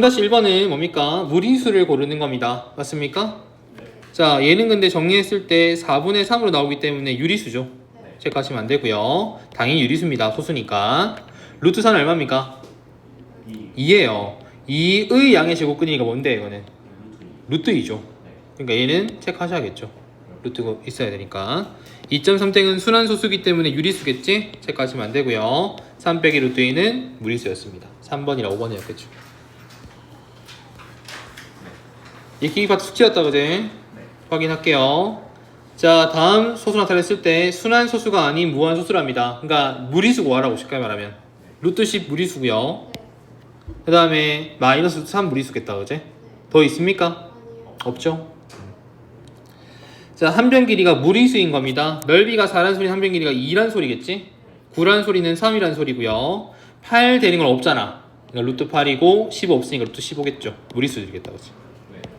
3-1번은 뭡니까? 무리수를 고르는 겁니다. 맞습니까? 자, 얘는 근데 정리했을 때 4분의 3으로 나오기 때문에 유리수죠. 체크하시면 안 되고요. 당연히 유리수입니다. 소수니까. 루트 3은 얼마입니까? 2 예요. 2의 양의 제곱근이니까 뭔데 이거는? 루트 2죠. 그러니까 얘는 체크하셔야겠죠. 루트가 있어야 되니까. 2.3땡은 순환 소수기 때문에 유리수겠지? 체크하시면 안 되고요. 3 빼기 루트 2는 무리수였습니다. 3번이랑 5번이었겠죠. 이 기기파트 숙제였다 그제? 확인할게요. 자 다음 소수 나타냈을 때 순환소수가 아닌 무한 소수랍니다. 그러니까 무리수 구하라고 쉽게 말하면 루트 10 무리수고요. 그 다음에 마이너스 3 무리수겠다 그제? 더 있습니까? 없죠? 자, 한변 길이가 무리수인 겁니다. 넓이가 4란 소리는 한변 길이가 2란 소리겠지? 9란 소리는 3이란 소리고요. 8 되는 건 없잖아. 그러니까 루트 8이고 15 없으니까 루트 15겠죠. 무리수 되겠다 그지?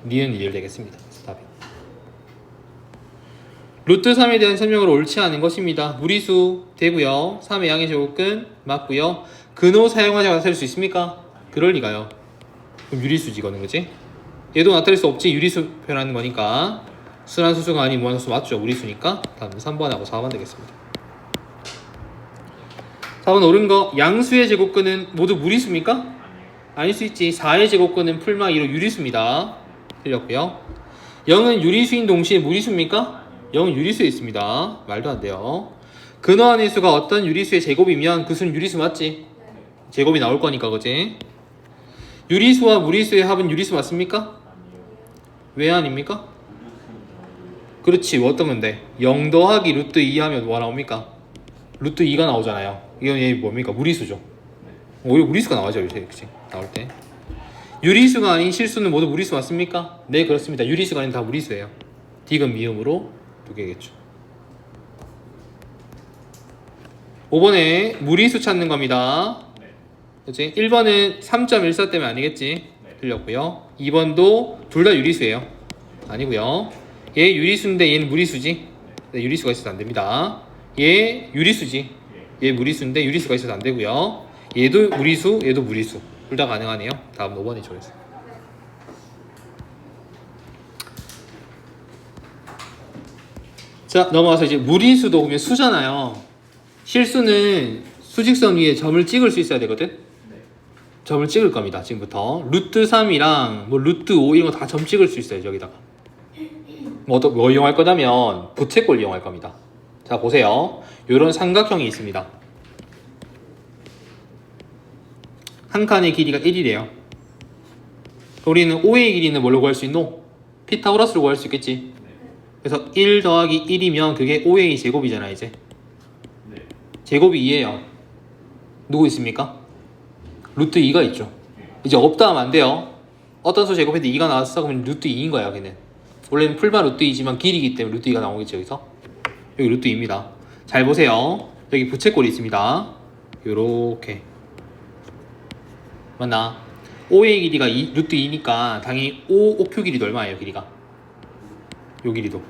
니은 1 되겠습니다. 답이. 루트 3에 대한 설명을 옳지 않은 것입니다. 무리수 되고요. 3의 양의 제곱근 맞고요. 근호 사용하지 않아 나타낼 수 있습니까? 그럴 리가요. 그럼 유리수지 이거는 그지? 얘도 나타낼 수 없지 유리수 표현하는 거니까 순환수수가 아닌 무한수수 맞죠? 무리수니까 다음 3번하고 4번 되겠습니다 4번 옳은 거 양수의 제곱근은 모두 무리수입니까? 아닐 수 있지 4의 제곱근은 풀마 2로 유리수입니다 틀렸고요 0은 유리수인 동시에 무리수입니까? 0은 유리수에 있습니다 말도 안 돼요 근어안의 수가 어떤 유리수의 제곱이면 그 수는 유리수 맞지? 제곱이 나올 거니까 그지? 유리수와 무리수의 합은 유리수 맞습니까? 왜 아닙니까? 그렇지 뭐 어떤 건데 0 더하기 루트 2 하면 뭐가 나옵니까? 루트 2가 나오잖아요 이건 얘 뭡니까? 무리수죠 오히려 무리수가 나와죠 요새 그치? 나올 때 유리수가 아닌 실수는 모두 무리수 맞습니까? 네 그렇습니다. 유리수가 아닌 다 무리수예요. 디귿 미음으로 두 개겠죠. 5번에 무리수 찾는 겁니다. 그치? 1번은 3.14 때문에 아니겠지? 틀렸고요. 2번도 둘 다 유리수예요. 아니고요. 얘 유리수인데 얘는 무리수지? 네, 유리수가 있어서 안 됩니다. 얘 유리수지? 얘 무리수인데 유리수가 있어서 안 되고요. 얘도 무리수 얘도 무리수 둘 다 가능하네요. 다음 5번이죠 그래서 자 넘어가서 이제 무리수도 보면 수잖아요. 실수는 수직선 위에 점을 찍을 수 있어야 되거든? 점을 찍을 겁니다 지금부터. 루트 3이랑 뭐 루트 5 이런 거 다 점 찍을 수 있어요 여기다가. 뭐, 뭐 이용할 거냐면 부채꼴 이용할 겁니다. 자 보세요. 이런 삼각형이 있습니다 한 칸의 길이가 1이래요. 우리는 5의 길이는 뭘로 구할 수 있노? 피타고라스로 구할 수 있겠지. 그래서 1 더하기 1이면 그게 5의 제곱이잖아 이제. 제곱이 2예요. 누구 있습니까? 루트 2가 있죠. 이제 없다 하면 안 돼요. 어떤 수 제곱했는데 2가 나왔어? 그러면 루트 2인 거야 걔는. 원래는 풀만 루트 2지만 길이기 때문에 루트 2가 나오겠죠 여기서? 여기 루트 2입니다. 잘 보세요. 여기 부채꼴이 있습니다. 요렇게 맞나 5의 길이가 2, 루트 2니까 당연히 5, 5큐 길이도 얼마예요 길이가 요 길이도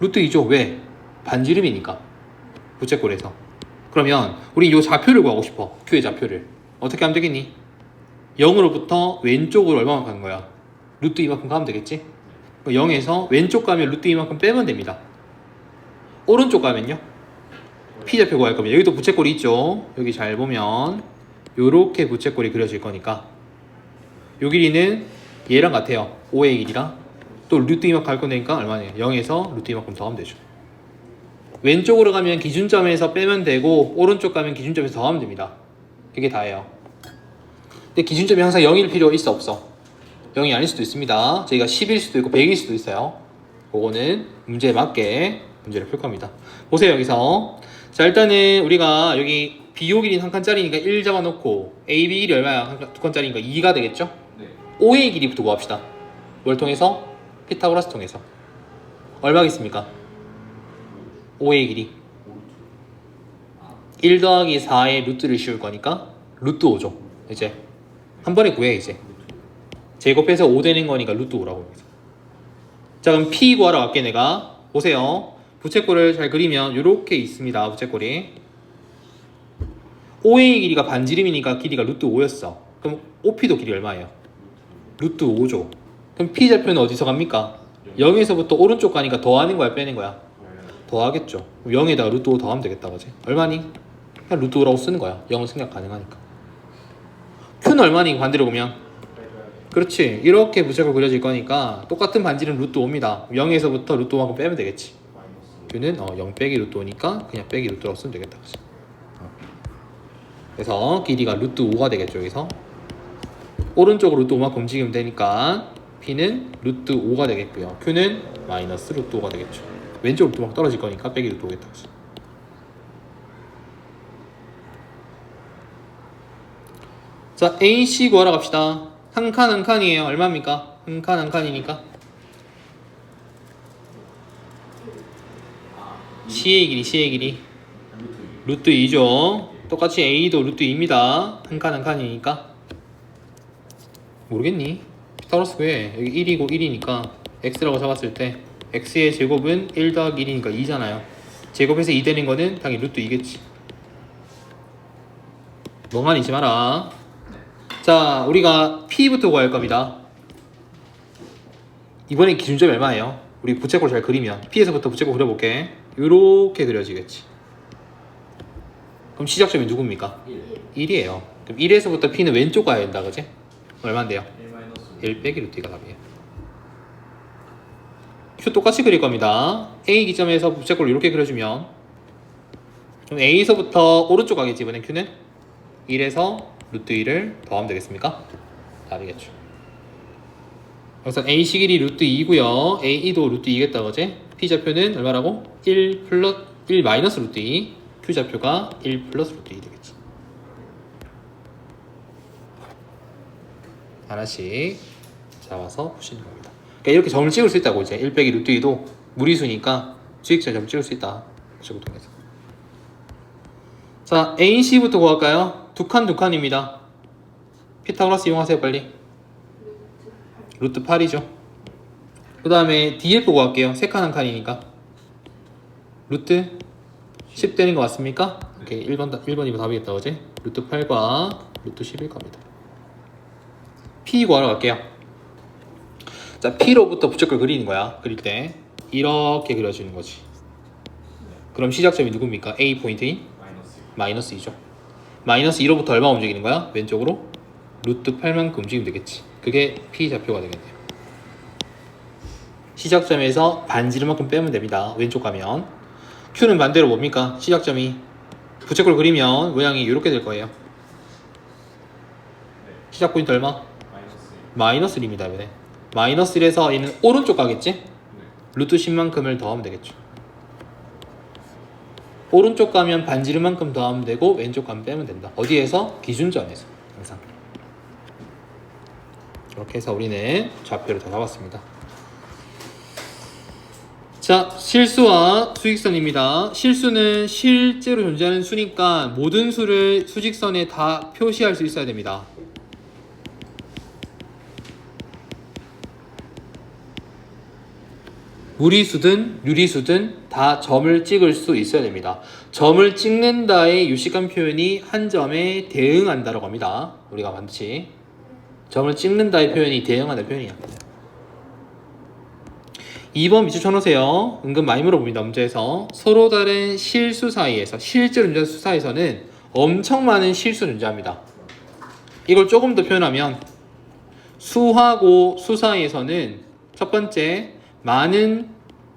루트 2죠 왜? 반지름이니까 부채꼴에서 그러면 우리 요 좌표를 구하고 싶어 큐의 좌표를 어떻게 하면 되겠니? 0으로부터 왼쪽으로 얼마만큼 가는 거야? 루트 2만큼 가면 되겠지? 0에서 왼쪽 가면 루트 2만큼 빼면 됩니다. 오른쪽 가면요? P좌표 구할 거면 여기도 부채꼴이 있죠? 여기 잘 보면 요렇게 부채꼴이 그려질 거니까 요 길이는 얘랑 같아요. 5의 길이랑 또 루트 2만큼 갈 거니까 얼마냐? 0에서 루트 2만큼 더하면 되죠. 왼쪽으로 가면 기준점에서 빼면 되고 오른쪽 가면 기준점에서 더하면 됩니다. 그게 다예요. 근데 기준점이 항상 0일 필요 있어 없어? 0이 아닐 수도 있습니다. 저희가 10일 수도 있고 100일 수도 있어요. 그거는 문제에 맞게 문제를 풀 겁니다. 보세요 여기서 자 일단은 우리가 여기 BO 길이는 한 칸짜리니까 1 잡아놓고 AB 길이 얼마야? 한 두 칸짜리니까 2가 되겠죠? 5의 길이부터 구합시다. 뭘 통해서? 피타고라스 통해서. 얼마겠습니까? 5의 길이 1 더하기 4의 루트를 씌울 거니까 루트 5죠 이제 한 번에 구해 이제 제곱해서 5 되는 거니까 루트 5라고 합니다 자 그럼 P 구하러 갈게 내가 보세요 부채꼴을 잘 그리면 이렇게 있습니다 부채꼴이 5의 길이가 반지름이니까 길이가 루트 5였어 그럼 OP도 길이 얼마예요? 루트 5죠. 그럼 P좌표는 어디서 갑니까? 0에서부터 오른쪽 가니까 더하는 거야 빼는 거야? 더하겠죠. 0에다가 루트 5 더하면 되겠다 그지? 얼마니? 그냥 루트 5라고 쓰는 거야. 0은 생략 가능하니까. Q는 얼마니 반대로 보면? 그렇지. 이렇게 부채꼴 그려질 거니까 똑같은 반지름 루트 5입니다. 0에서부터 루트 5만큼 빼면 되겠지. Q는 어, 0 빼기 루트 5니까 그냥 빼기 루트라고 쓰면 되겠다. 그지? 어. 그래서 길이가 루트 5가 되겠죠. 여기서 오른쪽으로 루트 5만큼 움직이면 되니까 P는 루트 5가 되겠고요. Q는 마이너스 루트 5가 되겠죠. 왼쪽 루트 5만큼 떨어질 거니까 빼기 루트 5겠다. 그지? 자, A, C 구하러 갑시다. 한 칸 한 칸이에요. 얼마입니까? 한 칸 한 칸이니까. C의 길이, C의 길이. 루트 2죠. 똑같이 A도 루트 2입니다. 한 칸 한 칸이니까. 모르겠니? 피타고라스 왜? 여기 1이고 1이니까 X라고 잡았을 때 X의 제곱은 1 더하기 1이니까 2잖아요. 제곱해서 2 되는 거는 당연히 루트 2겠지. 멍하니지 마라. 자, 우리가 P부터 구할 겁니다. 이번에 기준점이 얼마예요? 우리 부채꼴 잘 그리면 P에서부터 부채꼴 그려볼게. 이렇게 그려지겠지. 그럼 시작점이 누굽니까? 1 이에요. 그럼 1에서부터 P는 왼쪽 가야 된다, 그지? 얼마인데요? 1 빼기 루트 2가 답이에요. Q 똑같이 그릴 겁니다. A 기점에서 부채꼴을 이렇게 그려주면 그럼 A에서부터 오른쪽 가겠지, 이번엔 Q는? 1에서 루트 2를 더하면 되겠습니까? 답이겠죠. 그래서 AC 길이 루트 2고요. AE도 루트 2겠다 그지? P 좌표는 얼마라고? 1 플러스 1 마이너스 루트 2. Q 좌표가 1 플러스 루트 2 되겠지. 하나씩 잡아서 푸시는 겁니다. 그러니까 이렇게 점을 찍을 수 있다고 이제 1 빼기 루트 2도 무리수니까 수익자 점 찍을 수 있다. 그걸 통해서. 자, A, C부터 구할까요? 두 칸 두 칸입니다. 피타고라스 이용하세요, 빨리. 루트 8이죠. 그 다음에 DF 구할게요. 세 칸 한 칸이니까. 루트 10 되는 거 맞습니까? 오케이, 1번, 1번이면 답이겠다, 어제? 루트 8과 루트 11 겁니다. P 구하러 갈게요. 자, P로부터 부채꼴 그리는 거야. 그릴 때. 이렇게 그려주는 거지. 그럼 시작점이 누굽니까? A 포인트인? 마이너스 2죠. 마이너스 2로부터 얼마 움직이는 거야? 왼쪽으로? 루트 8만큼 움직이면 되겠지. 그게 P 좌표가 되겠네요. 시작점에서 반지름만큼 빼면 됩니다. 왼쪽 가면. Q는 반대로 뭡니까? 시작점이 부채꼴 그리면 모양이 이렇게 될 거예요. 시작 포인트 얼마? 마이너스 1입니다. 이번에. 마이너스 1에서 얘는 오른쪽 가겠지? 루트 10만큼을 더하면 되겠죠. 오른쪽 가면 반지름만큼 더하면 되고 왼쪽 가면 빼면 된다. 어디에서? 기준점에서 항상. 이렇게 해서 우리는 좌표를 다 잡았습니다. 자, 실수와 수직선입니다. 실수는 실제로 존재하는 수니까 모든 수를 수직선에 다 표시할 수 있어야 됩니다. 무리수든 유리수든 다 점을 찍을 수 있어야 됩니다. 점을 찍는다의 유식한 표현이 한 점에 대응한다라고 합니다. 우리가 반드시 점을 찍는다의 표현이 대응하는 표현이야. 2번 밑줄 쳐놓으세요. 은근 많이 물어봅니다. 문제에서 서로 다른 실수 사이에서 실제로 존재하는 수 사이에서는 엄청 많은 실수 존재합니다. 이걸 조금 더 표현하면 수하고 수 사이에서는 첫 번째 많은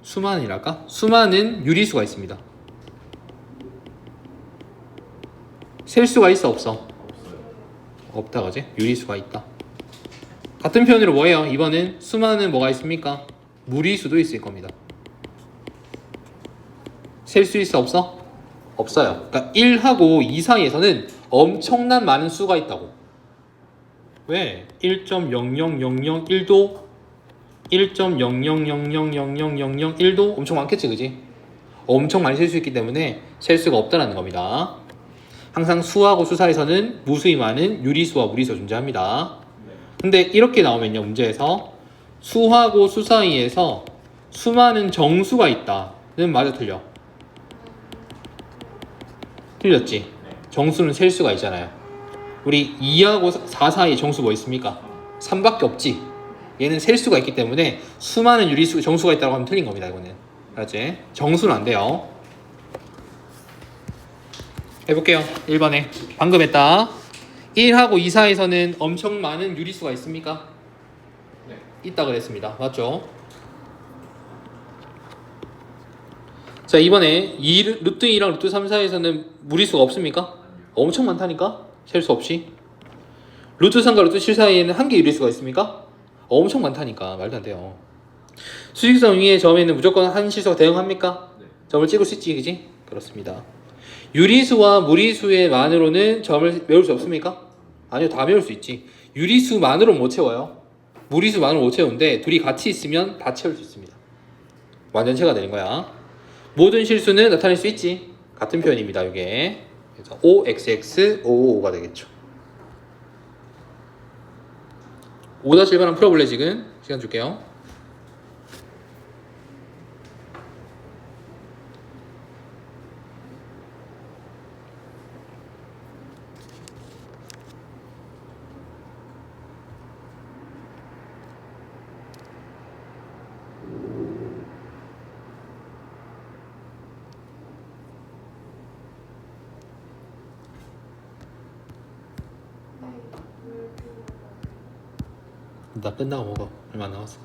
수만이랄까? 수많은 유리수가 있습니다. 셀 수가 있어 없어? 없다 그지? 유리수가 있다. 같은 표현으로 뭐예요? 이번은 수많은 뭐가 있습니까? 무리수도 있을 겁니다. 셀 수 있어 없어? 없어요. 그러니까 1하고 2 사이에서는 엄청난 많은 수가 있다고. 왜? 1.00001도 1.000000001도 엄청 많겠지, 그지? 엄청 많이 셀 수 있기 때문에 셀 수가 없다는 겁니다. 항상 수하고 수 사이에서는 무수히 많은 유리수와 무리수가 존재합니다. 근데 이렇게 나오면요, 문제에서 수하고 수 사이에서 수많은 정수가 있다는 맞아 틀려? 틀렸지? 정수는 셀 수가 있잖아요. 우리 2하고 4 사이에 정수 뭐 있습니까? 3밖에 없지. 얘는 셀 수가 있기 때문에 수많은 유리수 정수가 있다고 하면 틀린 겁니다. 이거는. 알았지? 정수는 안 돼요. 해볼게요. 1번에. 방금 했다. 1하고 2, 4에서는 엄청 많은 유리수가 있습니까? 네. 있다 그랬습니다. 맞죠? 자 이번에 2, 루트 2랑 루트 3, 4에서는 무리수가 없습니까? 엄청 많다니까? 셀 수 없이 루트 3과 루트 7 사이에는 한 개 유리수가 있습니까? 엄청 많다니까 말도 안 돼요 수직선 위의 점에는 무조건 한 실수가 대응합니까? 네. 점을 찍을 수 있지 그지? 그렇습니다 유리수와 무리수의 만으로는 점을 메울 수 없습니까? 아니요 다 메울 수 있지 유리수만으로 못 채워요 무리수만으로 못 채우는데 둘이 같이 있으면 다 채울 수 있습니다. 완전체가 되는 거야. 모든 실수는 나타낼 수 있지. 같은 표현입니다 이게. 그래서 OXX, OO가 되겠죠. 5-1번 한번 풀어볼래 지금? 시간 줄게요 나 끝나고 먹어. 얼마 안 남았어.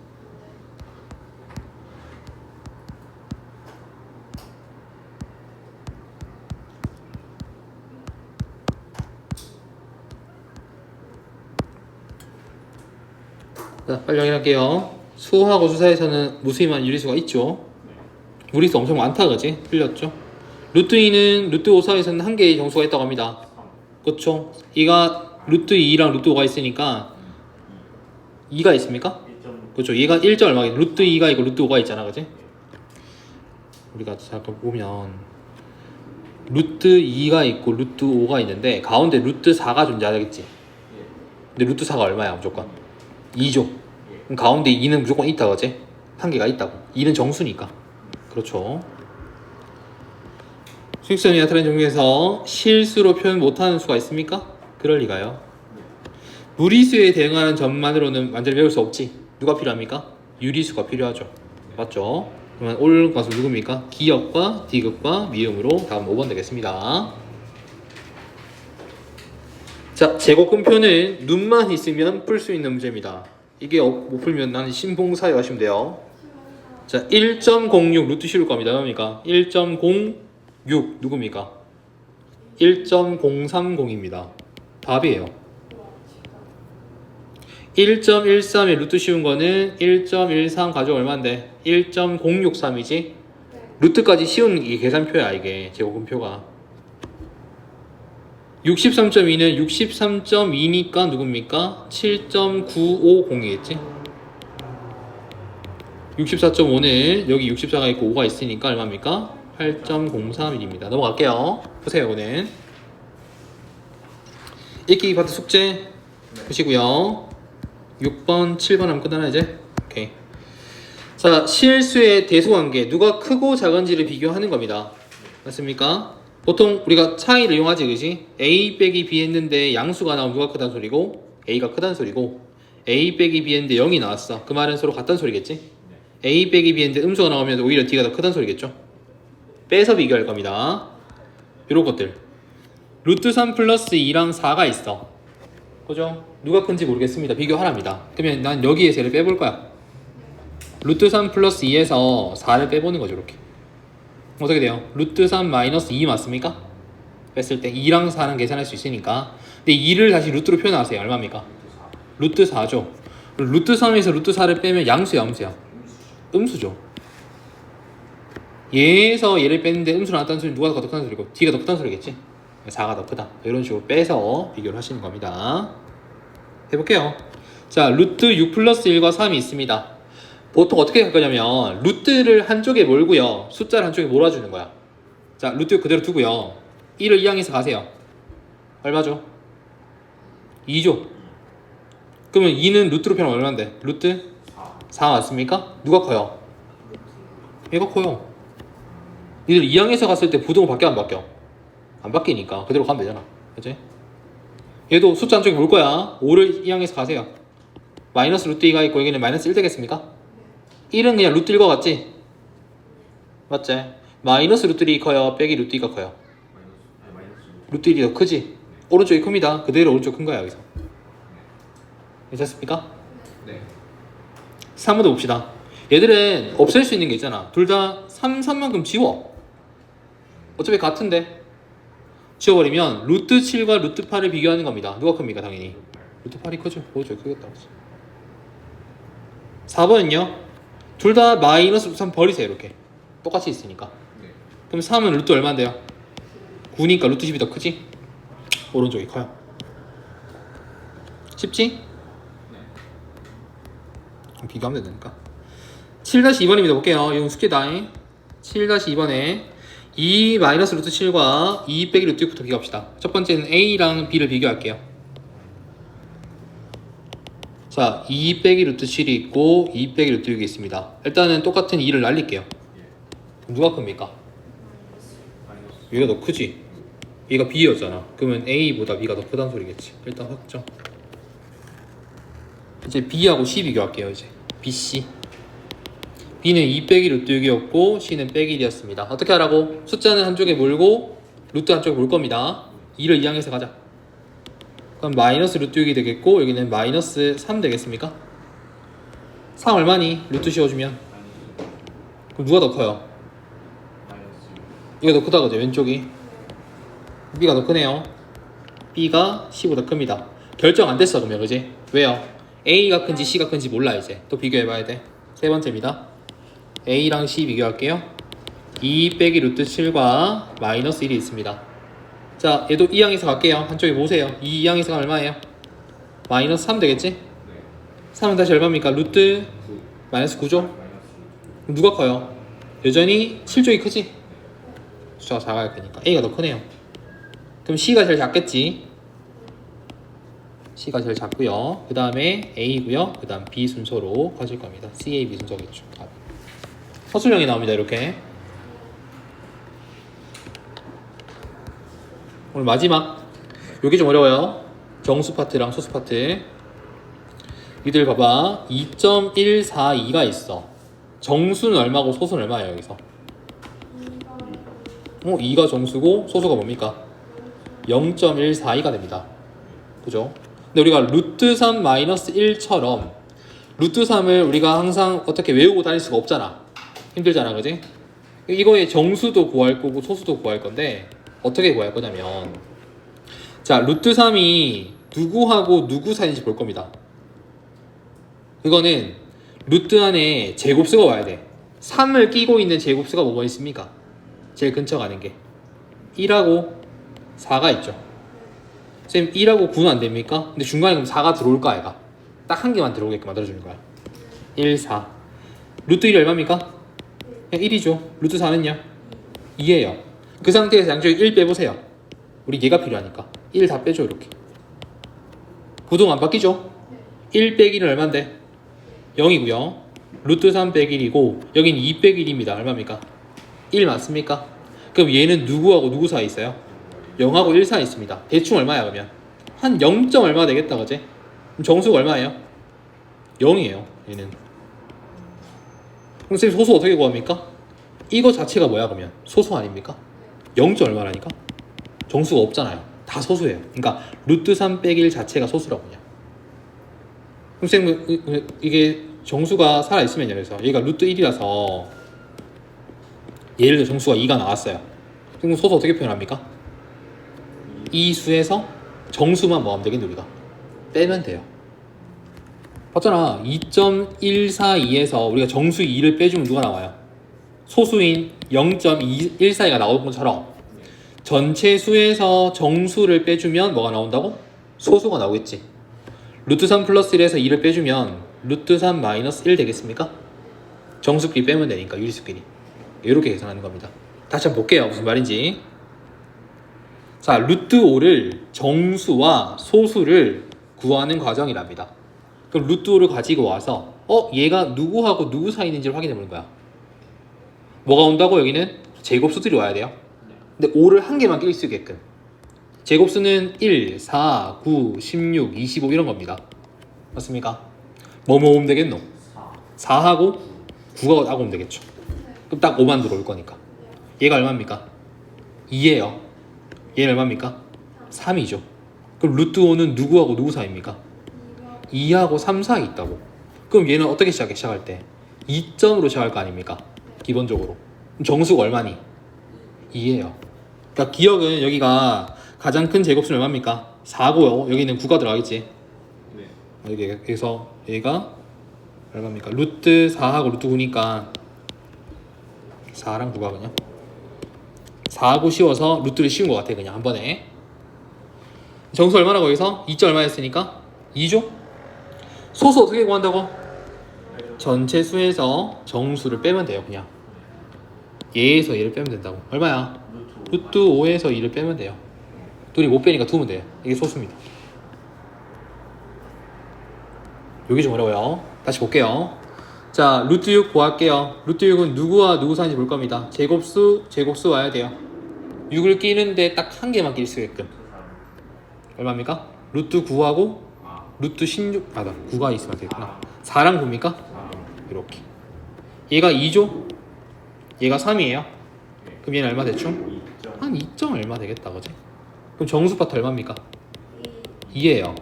자 빨리 확인할게요. 수하고 수사에서는 무수히만 유리수가 있죠. 무리수 엄청 많다 그지? 틀렸죠? 루트 2는 루트 5 사에서는 한 개의 정수가 있다고 합니다. 그렇죠 이가 루트 2랑 루트 5가 있으니까 2가 있습니까? 1점 그렇죠. 얘가 1점 얼마겠 루트 2가 있고 루트 5가 있잖아. 그지? 우리가 잠깐 보면 루트 2가 있고 루트 5가 있는데 가운데 루트 4가 존재하겠지. 예. 근데 루트 4가 얼마야? 무조건 2조. 예. 그럼 가운데 2는 무조건 있다 그지? 한 개가 있다고. 2는 정수니까. 그렇죠. 수직선이 나타나는 종류에서 실수로 표현 못하는 수가 있습니까? 그럴 리가요. 무리수에 대응하는 점만으로는 완전히 배울 수 없지. 누가 필요합니까? 유리수가 필요하죠. 맞죠? 그러면 올 것은 누굽니까? 기역과 디귿과 미음으로 다음 5번 되겠습니다. 자, 제곱근표는 눈만 있으면 풀 수 있는 문제입니다. 이게 없- 못 풀면 나는 신봉사에 가시면 돼요. 자, 1.06 루트 씌울 겁니다. 뭡니까? 1.06 누굽니까? 1.030입니다. 답이에요. 1.13의 루트 씌운 거는 1.13 가져 얼마인데? 1.063이지? 루트까지 씌우는 게 계산표야 이게 제곱근표가 63.2는 63.2니까 누굽니까? 7.950이겠지? 64.5는 여기 64가 있고 5가 있으니까 얼마입니까? 8.03입니다. 넘어갈게요. 보세요, 이거는. 읽기 파트 숙제 보시고요. 6번, 7번 하면 끝나나 이제? 오케이. 자, 실수의 대소관계 누가 크고 작은지를 비교하는 겁니다. 맞습니까? 보통 우리가 차이를 이용하지, 그지? A 빼기 B 했는데 양수가 나오면 누가 크다는 소리고 A가 크다는 소리고 A 빼기 B 했는데 0이 나왔어. 그 말은 서로 같다는 소리겠지? A 빼기 B 했는데 음수가 나오면 오히려 D가 더 크다는 소리겠죠? 빼서 비교할 겁니다. 이런 것들. 루트 3 플러스 2랑 4가 있어. 그죠? 누가 큰지 모르겠습니다. 비교하랍니다. 그러면 난 여기에서 얘를 빼볼 거야. 루트 3 플러스 2에서 4를 빼보는 거죠, 이렇게. 어떻게 돼요? 루트 3 마이너스 2 맞습니까? 뺐을 때 2랑 4는 계산할 수 있으니까. 근데 2를 다시 루트로 표현하세요. 얼마입니까? 루트 4죠. 루트 3에서 루트 4를 빼면 양수야, 음수야? 음수죠. 얘에서 얘를 뺐는데 음수 나왔다는 소리는 누가 더 크다는 소리고 D가 더 크다는 소리겠지? 4가 더 크다. 이런 식으로 빼서 비교를 하시는 겁니다. 해볼게요. 자, 루트 6 플러스 1과 3이 있습니다. 보통 어떻게 할 거냐면, 루트를 한쪽에 몰고요. 숫자를 한쪽에 몰아주는 거야. 자, 루트 그대로 두고요. 1을 이항해서 가세요. 얼마죠? 2죠? 그러면 2는 루트로 표현하면 얼마인데? 루트 4 4 맞습니까? 누가 커요? 얘가 커요. 니들 이항에서 갔을 때 부등호 바뀌어 안 바뀌어? 안 바뀌니까 그대로 가면 되잖아. 그치? 얘도 숫자 한쪽에 볼 거야. 5를 이항해서 가세요. 마이너스 루트 2가 있고 여기는 마이너스 1 되겠습니까? 1은 그냥 루트 1과 같지? 맞지? 마이너스 루트 2 커요? 빼기 루트 2가 커요? 루트 1이 더 크지? 오른쪽이 큽니다. 그대로 오른쪽 큰 거야 여기서. 괜찮습니까? 네 3번도 봅시다. 얘들은 없앨 수 있는 게 있잖아. 둘 다 3, 3만큼 지워. 어차피 같은데. 지워버리면 루트 7과 루트 8을 비교하는 겁니다. 누가 큽니까 당연히? 루트 8이 크죠. 오른쪽이 크겠다. 4번은요. 둘 다 마이너스 루트 3 버리세요 이렇게. 똑같이 있으니까. 네. 그럼 3은 루트 얼마인데요? 9니까 루트 10이 더 크지? 오른쪽이 커요. 쉽지? 네. 그럼 비교하면 되니까 7-2번입니다 볼게요 이건 숙제다 7-2번에 2 마이너스 루트 7과 2 빼기 루트 6부터 비교합시다. 첫 번째는 A랑 B를 비교할게요. 자, 2 빼기 루트 7이 있고 2 빼기 루트 6이 있습니다. 일단은 똑같은 2를 날릴게요. 예. 누가 큽니까? 얘가 더 크지? 얘가 B였잖아. 그러면 A보다 B가 더 크다는 소리겠지. 일단 확정. 이제 B하고 C 비교할게요 이제. BC B는 2 빼기 루트 6이었고 C는 빼기 1이었습니다. 어떻게 하라고? 숫자는 한쪽에 몰고 루트 한쪽에 몰 겁니다. 2를 이항해서 가자. 그럼 마이너스 루트 6이 되겠고 여기는 마이너스 3 되겠습니까? 3 얼마니? 루트 씌워주면. 그럼 누가 더 커요? 이거 더 크다 그죠 왼쪽이. B가 더 크네요. B가 C보다 큽니다. 결정 안 됐어 그러면 그지? 왜요? A가 큰지 C가 큰지 몰라 이제. 또 비교해 봐야 돼세 번째입니다 A랑 C 비교할게요. 2 빼기 루트 7과 마이너스 1이 있습니다. 자 얘도 이항에서 갈게요. 한쪽에 보세요. 이 이항에서 가면 얼마예요? 마이너스 3 되겠지? 네 3은 다시 얼마입니까? 루트 9 마이너스 9죠? 마이너스 그럼 누가 커요? 여전히 7쪽이 크지? 숫자가 작아야 되니까. A가 더 크네요. 그럼 C가 제일 작겠지? C가 제일 작고요. 그 다음에 A고요. 그 다음 B 순서로 가질 겁니다. C, A, B 순서겠죠. 아. 서술형이 나옵니다 이렇게. 오늘 마지막. 요게 좀 어려워요. 정수 파트랑 소수 파트. 이들 봐봐. 2.142가 있어. 정수는 얼마고 소수는 얼마예요 여기서? 어 2가 정수고 소수가 뭡니까? 0.142가 됩니다. 그죠? 근데 우리가 루트 3 마이너스 1처럼 루트 3을 우리가 항상 어떻게 외우고 다닐 수가 없잖아 힘들잖아 그지? 이거의 정수도 구할 거고 소수도 구할 건데 어떻게 구할 거냐면 자 루트 3이 누구하고 누구 사이인지 볼 겁니다. 이거는 루트 안에 제곱수가 와야 돼. 3을 끼고 있는 제곱수가 뭐가 있습니까? 제일 근처 가는 게. 1하고 4가 있죠. 쌤 1하고 9는 안 됩니까? 근데 중간에 그럼 4가 들어올까 얘가? 딱 한 개만 들어오게끔 만들어주는 거야. 1, 4 루트 1이 얼마입니까? 그냥 1이죠 루트 4는요? 2예요 그 상태에서 양쪽에 1 빼보세요 우리 얘가 필요하니까 1 다 빼줘 이렇게 부동 안 바뀌죠? 1 빼기는 얼만데? 0이고요 루트 3 빼기 1이고 여긴 2 빼기 1입니다 얼마입니까? 1 맞습니까? 그럼 얘는 누구하고 누구 사이 있어요? 0하고 1 사이 있습니다 대충 얼마야 그러면? 한 0. 얼마 되겠다 그지? 정수가 얼마예요? 0이에요 얘는 선생님 소수 어떻게 구합니까? 이거 자체가 뭐야 그러면? 소수 아닙니까? 0. 얼마라니까? 정수가 없잖아요 다 소수예요 그러니까 루트 3 빼기 1 자체가 소수라고요 그럼 선생님 이게 정수가 살아있으면요 그래서 얘가 루트 1이라서 예를 들어 정수가 2가 나왔어요 그럼 소수 어떻게 표현합니까? 이 수에서 정수만 뭐하면 되겠네 우리가 빼면 돼요 봤잖아. 2.142에서 우리가 정수 2를 빼주면 누가 나와요? 소수인 0.142가 나오는 것처럼 전체 수에서 정수를 빼주면 뭐가 나온다고? 소수가 나오겠지. 루트 3 플러스 1에서 2를 빼주면 루트 3 마이너스 1 되겠습니까? 정수끼리 빼면 되니까 유리수끼리. 이렇게 계산하는 겁니다. 다시 한번 볼게요. 무슨 말인지. 자 루트 5를 정수와 소수를 구하는 과정이랍니다 그럼 루트 5를 가지고 와서 어 얘가 누구하고 누구 사이 있는지를 확인해 보는 거야 뭐가 온다고 여기는 제곱수들이 와야 돼요 근데 5를 한 개만 낄 수 있게끔 제곱수는 1, 4, 9, 16, 25 이런 겁니다 맞습니까? 뭐 모으면 되겠노? 4 4하고 9가 따고면 되겠죠. 그럼 딱 5만 들어올 거니까. 얘가 얼마입니까? 2예요. 얘는 얼마입니까? 3이죠. 그럼 루트 5는 누구하고 누구 사이입니까? 2하고 3 사이 있다고. 그럼 얘는 어떻게 시작해? 시작할 때 2점으로 시작할 거 아닙니까? 기본적으로. 정수가 얼마니? 2예요. 그러니까 기억은 여기가 가장 큰 제곱수는 얼마입니까? 4고요. 여기는 9가 들어가겠지. 네 여기 그래서 얘가 얼마입니까? 루트 4하고 루트 9니까 4랑 9가 그냥 4하고 씌워서 루트를 씌운 것 같아 그냥 한 번에 정수 얼마나 거기서? 2점 얼마 였으니까? 2죠? 소수 어떻게 구한다고? 전체 수에서 정수를 빼면 돼요 그냥. 얘에서 얘를 빼면 된다고. 얼마야? 루트 루트 5에서 2를 빼면 돼요. 둘이 못 빼니까 두면 돼요. 이게 소수입니다. 여기 좀 어려워요. 다시 볼게요. 자 루트 6 구할게요. 루트 6은 누구와 누구 사이인지 볼 겁니다. 제곱수 제곱수 와야 돼요. 6을 끼는데 딱 한 개만 낄 수 있게끔. 얼마입니까? 루트 9하고 아 루트 16 아다 9가 있으면 되겠구나 4랑 9입니까? 4 이렇게 얘가 2죠? 얘가 3이에요 그럼 얘는 얼마 대충? 2점 한 2점 얼마 되겠다 그지? 그럼 정수 파트 얼마입니까? 2예요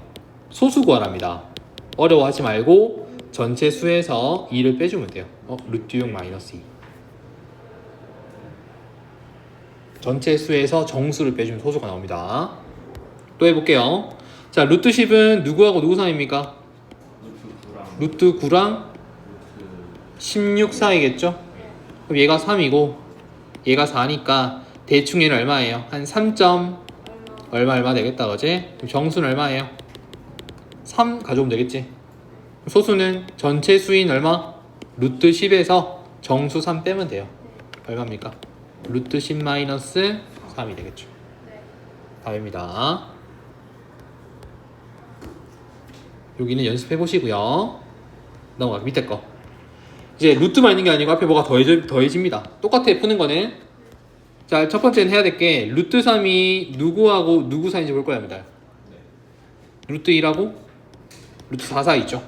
소수 구하랍니다 어려워하지 말고 전체 수에서 2를 빼주면 돼요 어? 루트 6 마이너스 2 전체 수에서 정수를 빼주면 소수가 나옵니다 또 해볼게요 자 루트 10은 누구하고 누구 사이입니까? 루트 9랑 루트 9랑 루트 16 사이겠죠? 그럼 얘가 3이고 얘가 4니까 대충 얘는 얼마예요? 한 3점 얼마 얼마 되겠다 그지? 정수는 얼마예요? 3 가져오면 되겠지? 소수는 전체 수인 얼마? 루트 10에서 정수 3 빼면 돼요 얼마입니까? 루트 10 마이너스 3이 되겠죠 답입니다 여기는 연습해 보시고요 넘어가 밑에 거 이제 루트만 있는 게 아니고 앞에 뭐가 더해져, 더해집니다. 똑같아 푸는 거는 자 첫 번째는 해야 될 게 루트 3이 누구하고 누구 사이인지 볼 거야 합니다. 루트 1하고 루트 4 사이 있죠.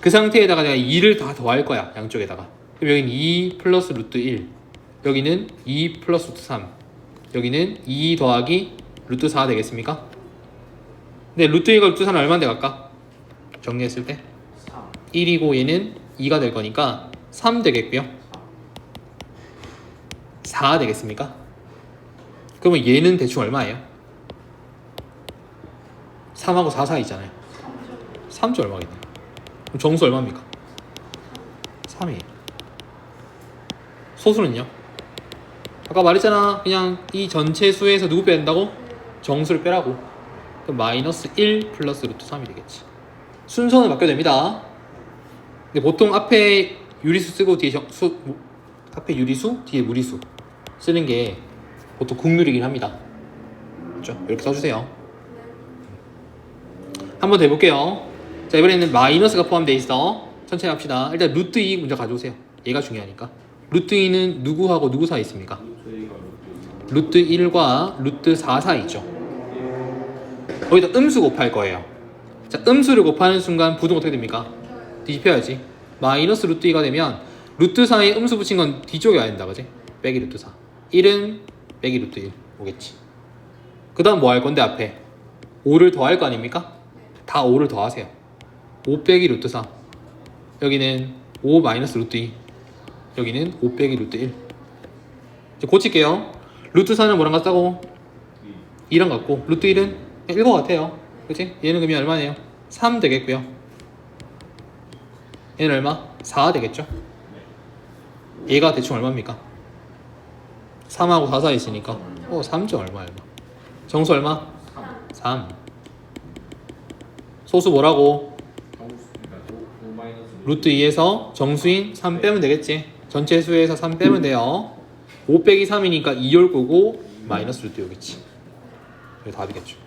그 상태에다가 내가 2를 다 더할 거야 양쪽에다가. 그럼 여기는 2 플러스 루트 1 여기는 2 플러스 루트 3 여기는 2 더하기 루트 4 되겠습니까? 근데 루트 1과 루트 4는 얼마인데 갈까? 정리했을 때3 1이고 얘는 2가 될 거니까 3 되겠고요. 4 되겠습니까? 그러면 얘는 대충 얼마예요? 3하고 4 사이잖아요. 3주 얼마겠네. 그럼 정수 얼마입니까? 3이. 소수는요? 아까 말했잖아. 그냥 이 전체 수에서 누구 빼야 된다고? 정수를 빼라고. 그럼 마이너스 1 플러스 루트 3이 되겠지. 순서는 바뀌어야 됩니다. 근데 보통 앞에 유리수 쓰고 뒤에 정, 수, 무- 앞에 유리수 뒤에 무리수 쓰는 게 보통 국룰이긴 합니다. 그렇죠? 이렇게 써주세요. 한번 더 해볼게요. 자 이번에는 마이너스가 포함되어 있어. 천천히 합시다. 일단 루트 2 먼저 가져오세요. 얘가 중요하니까. 루트 2는 누구하고 누구 사이 있습니까? 루트 1과 루트 루트 1과 루트 4 사이 있죠. 거기다 음수 곱할 거예요. 자, 음수를 곱하는 순간 부등 어떻게 됩니까? 뒤집혀야지. 마이너스 루트 2가 되면 루트 4에 음수 붙인 건 뒤쪽에 와야 된다, 그지? 빼기 루트 4. 1은 빼기 루트 1 오겠지. 그 다음 뭐 할 건데 앞에? 5를 더할 거 아닙니까? 다 5를 더하세요. 5 빼기 루트 4. 여기는 5 마이너스 루트 2. 여기는 5 빼기 루트 1. 이제 고칠게요. 루트 4는 뭐랑 같다고? 2 2랑 같고 루트 1은 1것 같아요. 그치? 얘는 그러면 얼마네요? 3 되겠고요. 얘는 얼마? 4 되겠죠? 얘가 대충 얼마입니까? 3하고 4 사이 있으니까 어 3점 얼마 얼마 정수 얼마? 3 소수 뭐라고? 정수 5, 5 마이너스 루트 2에서 정수인 3 빼면 되겠지 전체 수에서 3 빼면 돼요 5 빼기 3이니까 2올 거고 마이너스 루트 6이지 이게 답이겠죠